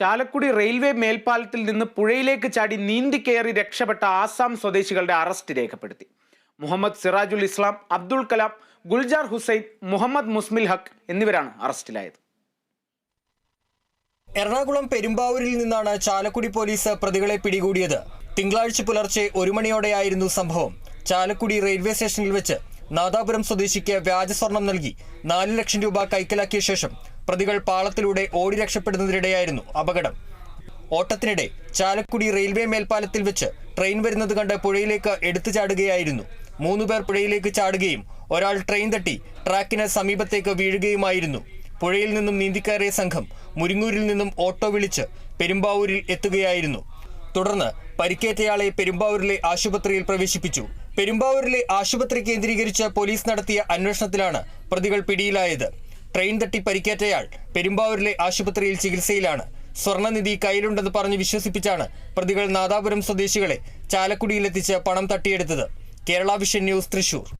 Chalakudy railway മേൽപ്പാലത്തിൽ നിന്ന് പുഴയിലേക്ക് ചാടി നീന്തിക്കയറി രക്ഷപ്പെട്ട ആസാം സ്വദേശികളുടെ അറസ്റ്റ് രേഖപ്പെടുത്തി. മുഹമ്മദ് സിറാജുൽ ഇസ്ലാം അബ്ദുൾ കലാം ഗുൽജാർ ഹുസൈൻ മുഹമ്മദ് മുസ്മിൽ ഹക്ക് എന്നിവരാണ് അറസ്റ്റിലായത്. എറണാകുളം പെരുമ്പാവൂരിൽ നിന്നാണ് ചാലക്കുടി പോലീസ് പ്രതികളെ പിടികൂടിയത്. തിങ്കളാഴ്ച പുലർച്ചെ ഒരു മണിയോടെയായിരുന്നു സംഭവം. ചാലക്കുടി റെയിൽവേ സ്റ്റേഷനിൽ വെച്ച് നാദാപുരം സ്വദേശിക്ക് വ്യാജ സ്വർണം നൽകി നാല് ലക്ഷം രൂപ കൈക്കലാക്കിയ ശേഷം പ്രതികൾ പാളത്തിലൂടെ ഓടി രക്ഷപ്പെടുന്നതിനിടെയായിരുന്നു അപകടം. ഓട്ടത്തിനിടെ ചാലക്കുടി റെയിൽവേ മേൽപ്പാലത്തിൽ വെച്ച് ട്രെയിൻ വരുന്നത് കണ്ട് പുഴയിലേക്ക് എടുത്തു ചാടുകയായിരുന്നു. മൂന്നുപേർ പുഴയിലേക്ക് ചാടുകയും ഒരാൾ ട്രെയിൻ തട്ടി ട്രാക്കിന് സമീപത്തേക്ക് വീഴുകയുമായിരുന്നു. പുഴയിൽ നിന്നും നീന്തിക്കയറിയ സംഘം മുരിങ്ങൂരിൽ നിന്നും ഓട്ടോ വിളിച്ച് പെരുമ്പാവൂരിൽ എത്തുകയായിരുന്നു. തുടർന്ന് പരിക്കേറ്റയാളെ പെരുമ്പാവൂരിലെ ആശുപത്രിയിൽ പ്രവേശിപ്പിച്ചു. പെരുമ്പാവൂരിലെ ആശുപത്രി കേന്ദ്രീകരിച്ച് പോലീസ് നടത്തിയ അന്വേഷണത്തിലാണ് പ്രതികൾ പിടിയിലായത്. ട്രെയിൻ തട്ടി പരിക്കേറ്റയാൾ പെരുമ്പാവൂരിലെ ആശുപത്രിയിൽ ചികിത്സയിലാണ്. സ്വർണനിധി കയ്യിലുണ്ടെന്ന് പറഞ്ഞ് വിശ്വസിപ്പിച്ചാണ് പ്രതികൾ നാദാപുരം സ്വദേശികളെ ചാലക്കുടിയിലെത്തിച്ച് പണം തട്ടിയെടുത്തത്. Kerala vision news Thrissur.